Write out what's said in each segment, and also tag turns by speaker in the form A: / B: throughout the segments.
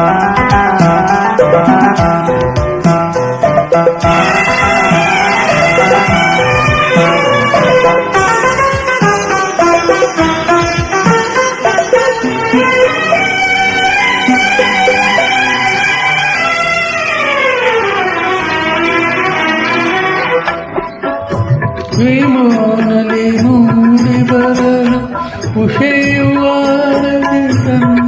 A: ಆಗಲೇ ವಿಮೋನಲಿ ಮೂಡಿ ಬರಲು ಉಷೆಯುವಾರದೆ ತಂದಳು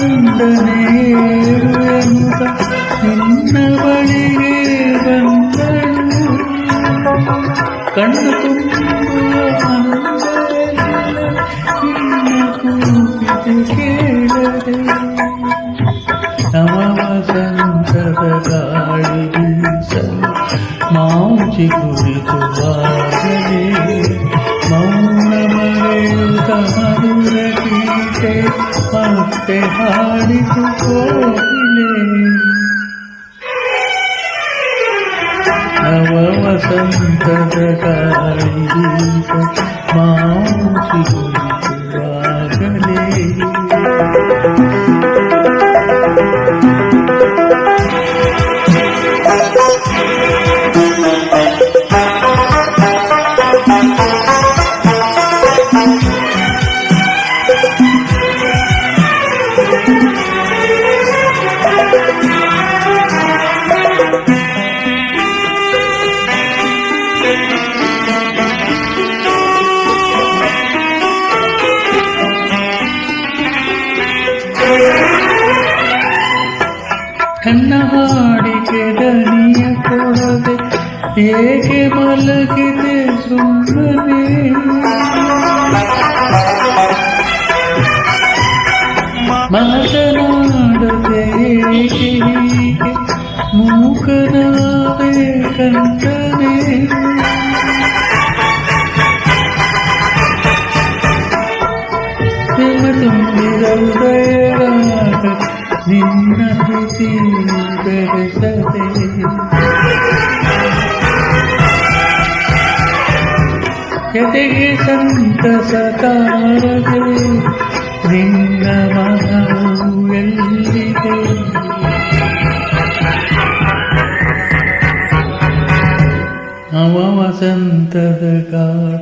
A: കണ്ട നേരുവെന്ത നിന്ന വഴിയേ വന്നു കണ്ണു കൊണ്ടു കൂപ്പിതേ मागे ಗಾಳಿ ಬೀಸ ಮಾವುಚಿ ಕುರಿತುವಾಗಲೇ ಕಣ್ಣ ಹಾಡಿಗೆ ದನಿಯ ಕೊಡದೆ ಏಕೆ ಮಲಗಿದೆ ಸುಮ್ಮನೆ ಮಾತನಾಡದೆ ಏಕೆ ಹೀಗೆ ಮೂಕನಾದೆ ಕಂಡನೆ ಪ್ರೇಮ ತುಂಬಿದ ಹೃದಯರಾಗ ನಿನ್ನ ಸ್ತುತಿ ಬೆರೆಸದೆ ಎದೆಗೆ ಸಂತಸ ತಾರದೆ ನಿನ್ನ ಮನವು ಎಲ್ಲಿದೆ ನವ ವಸಂತದ ಕಾಡ